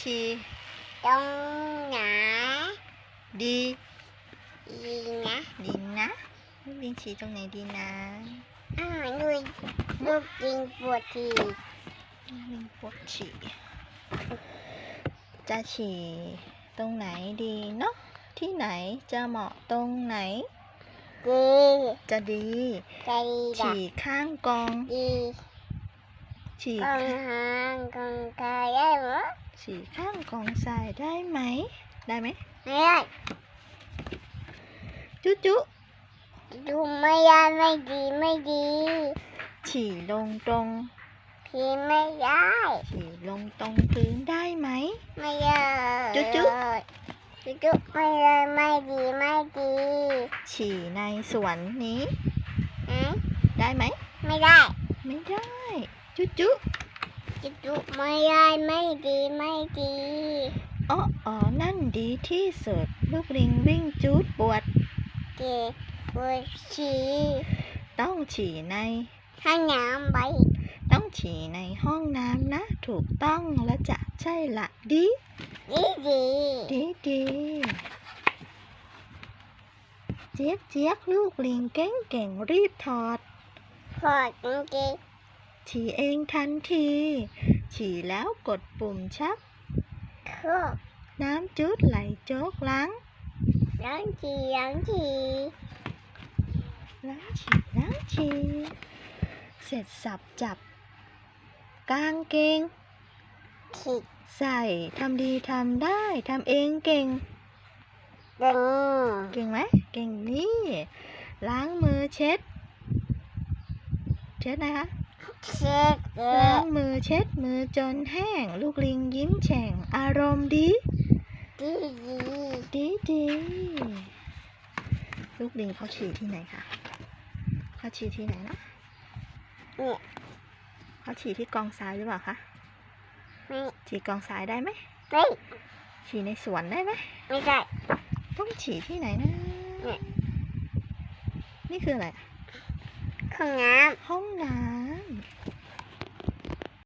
ฉี่ตรงไหนดีดีนะดีนะลูกลิงฉี่ตรงไหนดีนะอ้าวดูลูกจริงปวดทีลูกลิงปวดฉี่จะฉี่ตรงไหนดีเนาะที่ไหนจะเหมาะตรงไหนดีจะดีใจดักฉี่ข้างกองดี ฉี่กองหางกองกายได้ไหมฉี่ข้างกองทรายได้ไหม ได้ไหมไม่ได้จุ๊จุดูไม่ได้ไม่ดีไม่ดี ฉี่ลงตรงพีไม่ได้ฉี่ลงตรงพื้นได้ไหม ไม่ได้จุ๊จุจุ๊จุไม่ได้ไม่ดีไม่ดี ฉี่ในสวนนี้ฮะได้ไหม ไม่ได้ ไม่ได้ จุ๊จุจุ๊จุไม่ได้ไม่ดีไม่ดีอ๋ออ๋อนั่นดีที่สุด ลูกลิงวิ่งจูดปวดเจ็บปวดฉี่ต้องฉี่ในถ้าน้ำไปต้องฉี่ในห้องน้ำนะ ถูกต้องแล้วจะใช่ละดีดีดีดีดีเจี๊ยกเจี๊ยกลูกลิงเก่งเก่งรีบถอดพอดจริง ฉี่เองทันที ฉี่แล้วกดปุ่มชักๆคือน้ำจุดไหลโจกล้างล้างฉี่ล้างฉี่ล้างฉี่ล้างฉี่เสร็จสับจับ กางเกงฉี่ใส่ทำดีทำได้ทำเองเก่งดึงเก่งไหมเก่งนี่ ล้างมือเช็ด เช็ดนะคะ เช็ดเช็ล้างดมือเช็ดมือจนแห้ง ลูกลิงยิ้มแฉ่ง อารมณ์ดี ดีดีดีดีลูกลิงเขาฉี่ที่ไหนคะเขาฉี่ที่ไหนนะเนี่ยเขาฉี่ที่กองทรายหรือเปล่าคะไม่ฉี่กองทรายได้ไหมไม่ฉี่ในสวนได้ไหมไม่ได้ต้องฉี่ที่ไหนนะเนี่ยนี่คืออะไร ห้องน้ำห้องน้ำ